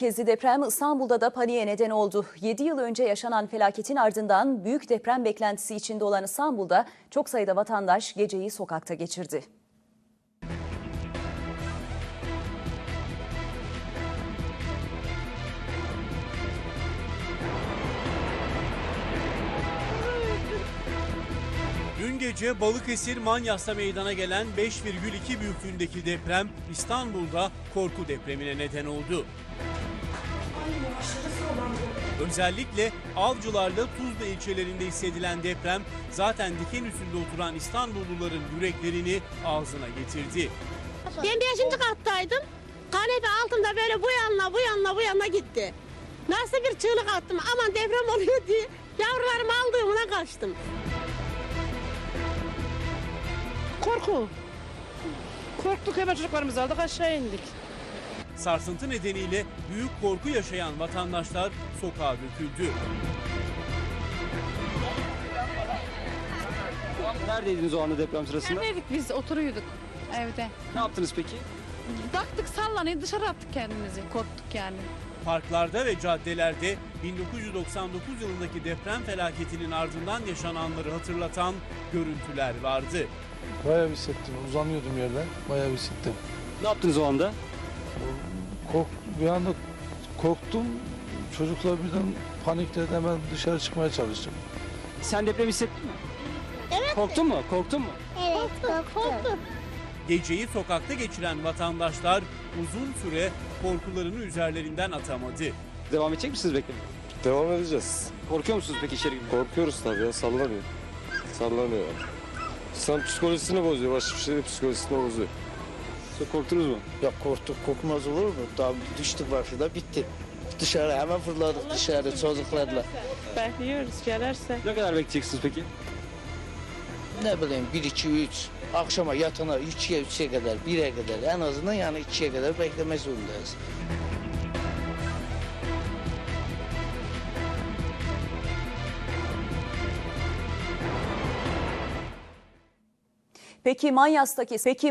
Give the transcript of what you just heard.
Merkezi deprem İstanbul'da da paniğe neden oldu. 7 yıl önce yaşanan felaketin ardından büyük deprem beklentisi içinde olan İstanbul'da çok sayıda vatandaş geceyi sokakta geçirdi. Dün gece Balıkesir Manyas'ta meydana gelen 5,2 büyüklüğündeki deprem İstanbul'da korku depremine neden oldu. Özellikle Avcılar'la Tuzla ilçelerinde hissedilen deprem zaten diken üstünde oturan İstanbulluların yüreklerini ağzına getirdi. Ben beşinci kattaydım. Kanepe altında böyle bu yanına bu yanına bu yanına gitti. Nasıl bir çığlık attım aman deprem oluyor diye yavrularımı aldığımına kaçtım. Korku. Korktuk hemen çocuklarımızı aldık aşağı indik. Sarsıntı nedeniyle büyük korku yaşayan vatandaşlar sokağa döküldü. Neredeydiniz o anda deprem sırasında? Evdeydik biz oturuyorduk evde. Ne yaptınız peki? Baktık sallanıyor dışarı attık kendimizi. Korktuk yani. Parklarda ve caddelerde 1999 yılındaki deprem felaketinin ardından yaşananları hatırlatan görüntüler vardı. Bayağı bir hissettim. Uzanıyordum yerden. Bayağı bir hissettim. Ne yaptınız o anda? Kork, bir anda korktum. Çocuklar birden panikledi hemen dışarı çıkmaya çalıştım. Sen deprem hissettin mi? Evet. Korktun mu? Korktun mu? Korktum. Geceyi sokakta geçiren vatandaşlar uzun süre korkularını üzerlerinden atamadı. Devam edecek misiniz beklemeye? Devam edeceğiz. Korkuyor musunuz peki içeri girmeye? Korkuyoruz tabii ya sallanıyor. Sallanıyor. İnsan psikolojisini bozuyor. Başka bir şey psikolojisini bozuyor. Çok korktunuz mu? Ya korktuk korkmaz olur mu? Daha düştük başında bitti. Dışarı hemen fırladık dışarı çocuklarla. Bekliyoruz gelirse. Ne kadar bekleyeceksiniz peki? Ne bileyim 1 2 3 akşama yatana 3'ye 3'e kadar 1'e kadar en azından yani 2'ye kadar beklemek zorundayız. Peki Manyas'taki peki